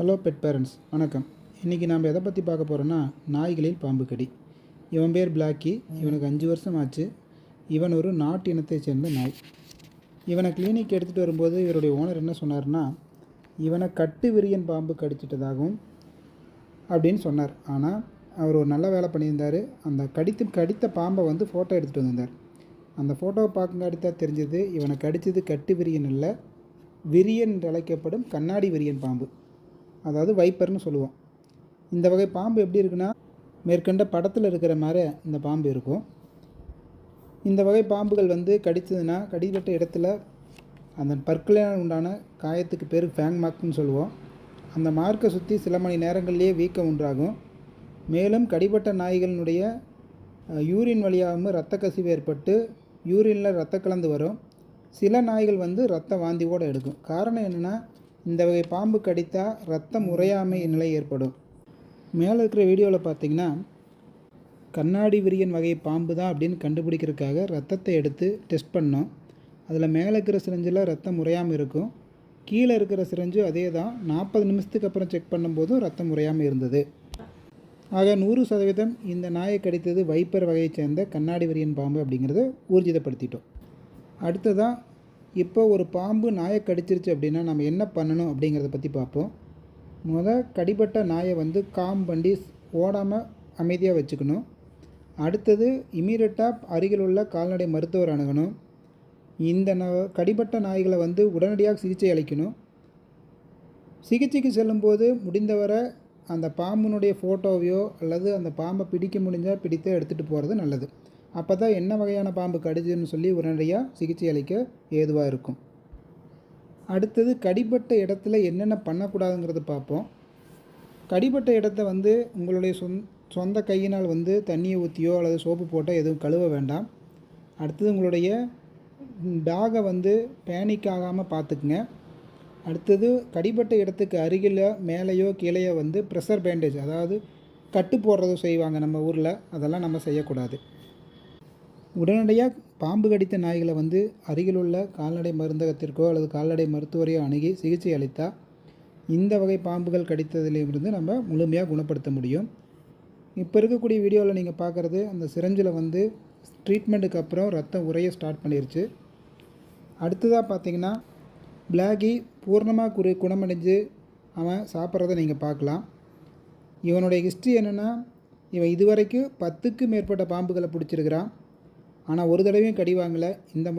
Hello bed parents வணக்கம். இன்றைக்கி நாம் எதை பற்றி பார்க்க போகிறோன்னா நாய்களில் பாம்பு கடி. இவன் பேர் பிளாக்கி இவனுக்கு அஞ்சு வருஷம் ஆச்சு. இவன் ஒரு நாட்டு இனத்தைச் சேர்ந்த நாய். இவனை கிளினிக் எடுத்துகிட்டு வரும்போது இவருடைய ஓனர் என்ன சொன்னார்னா இவனை கட்டு விரியன் பாம்பு கடிச்சிட்டதாகவும் அப்படின்னு சொன்னார். ஆனால் அவர் ஒரு நல்ல வேலை பண்ணியிருந்தார். அந்த கடித்து கடித்த பாம்பை வந்து ஃபோட்டோ எடுத்துகிட்டு வந்திருந்தார். அந்த ஃபோட்டோவை பார்க்குங்காடி தான் தெரிஞ்சது இவனை கடித்தது கட்டு விரியன் இல்லை விரியன் என்று அழைக்கப்படும் கண்ணாடி விரியன் பாம்பு. அதாவது வைப்பர்னு சொல்லுவோம். இந்த வகை பாம்பு எப்படி இருக்குன்னா மேற்கண்ட படத்தில் இருக்கிற மாதிரி இந்த பாம்பு இருக்கும். இந்த வகை பாம்புகள் வந்து கடித்ததுன்னா கடிப்பட்ட இடத்துல அந்த பற்களினால் உண்டான காயத்துக்கு பேர் ஃபேங் மார்க்னு சொல்லுவோம். அந்த மார்க்கை சுற்றி சில மணி நேரங்கள்லேயே வீக்கம் உண்டாகும். மேலும் கடிப்பட்ட நாய்களினுடைய யூரின் வழியாகவும் இரத்த கசிவு ஏற்பட்டு யூரினில் ரத்த கலந்து வரும். சில நாய்கள் வந்து ரத்த வாந்தி கூட எடுக்கும். காரணம் என்னென்னா இந்த வகை பாம்பு கடித்தா ரத்தம் உறையாமை நிலை ஏற்படும். மேலே இருக்கிற வீடியோவில் பார்த்தீங்கன்னா கண்ணாடி விரியன் வகை பாம்பு தான் அப்படின்னு கண்டுபிடிக்கிறதுக்காக ரத்தத்தை எடுத்து டெஸ்ட் பண்ணோம். அதில் மேலே இருக்கிற சிரஞ்சில் ரத்தம் உறையாமல் இருக்கும். கீழே இருக்கிற சிரஞ்சு அதே தான் நாற்பது நிமிஷத்துக்கு அப்புறம் செக் பண்ணும்போதும் ரத்தம் உறையாமல் இருந்தது. ஆக நூறு சதவீதம் இந்த நாயை கடித்தது வைப்பர் வகையைச் சேர்ந்த கண்ணாடி விரியன் பாம்பு அப்படிங்கிறத ஊர்ஜிதப்படுத்திட்டோம். அடுத்ததாக இப்போ ஒரு பாம்பு நாயை கடிச்சிருச்சு அப்படின்னா நம்ம என்ன பண்ணணும் அப்படிங்கிறத பற்றி பார்ப்போம். முத கடிபட்ட நாயை வந்து காம் பண்ணி ஓடாமல் அமைதியாக வச்சுக்கணும். அடுத்தது இமீடியட்டாக அருகில் உள்ள கால்நடை மருத்துவர் அணுகணும். இந்த ந கடிபட்ட நாய்களை வந்து உடனடியாக சிகிச்சை அளிக்கணும். சிகிச்சைக்கு செல்லும்போது முடிந்தவரை அந்த பாம்பினுடைய ஃபோட்டோவையோ அல்லது அந்த பாம்பை பிடிக்க முடிஞ்சால் பிடித்து எடுத்துகிட்டு போகிறது நல்லது. அப்போ தான் என்ன வகையான பாம்பு கடிச்சுன்னு சொல்லி உடனடியாக சிகிச்சை அளிக்க ஏதுவாக இருக்கும்? அடுத்தது கடிபட்ட இடத்துல என்னென்ன பண்ணக்கூடாதுங்கிறத பார்ப்போம். கடிபட்ட இடத்த வந்து உங்களுடைய சொந் சொந்த கையினால் வந்து தண்ணியை ஊற்றியோ அல்லது சோப்பு போட்டோ எதுவும் கழுவ வேண்டாம். அடுத்தது உங்களுடைய டாகை வந்து பேனிக் ஆகாமல் பார்த்துக்குங்க. அடுத்தது கடிபட்ட இடத்துக்கு அருகில் மேலேயோ கீழேயோ வந்து ப்ரெஷர் பேண்டேஜ் அதாவது கட்டு போடுறதும் செய்வாங்க நம்ம ஊரில். அதெல்லாம் நம்ம செய்யக்கூடாது. உடனடியாக பாம்பு கடித்த நாய்களை வந்து அருகிலுள்ள கால்நடை மருந்தகத்திற்கோ அல்லது கால்நடை மருத்துவரையோ அணுகி சிகிச்சை அளித்தால் இந்த வகை பாம்புகள் கடித்ததிலிருந்து நம்ம முழுமையாக குணப்படுத்த முடியும். இப்போ இருக்கக்கூடிய வீடியோவில் நீங்கள் பார்க்குறது அந்த சிரஞ்சில் வந்து ட்ரீட்மெண்ட்டுக்கு அப்புறம் ரத்தம் உரைய ஸ்டார்ட் பண்ணிருச்சு. அடுத்ததாக பார்த்தீங்கன்னா பிளாகி பூர்ணமாக குரு குணமடைஞ்சு அவன் சாப்பிட்றத நீங்கள் பார்க்கலாம். இவனுடைய ஹிஸ்ட்ரி என்னென்னா இவன் இதுவரைக்கும் பத்துக்கு மேற்பட்ட பாம்புகளை பிடிச்சிருக்கிறான். ஆனால் ஒரு தடவையும் கடி வாங்கலை. இந்த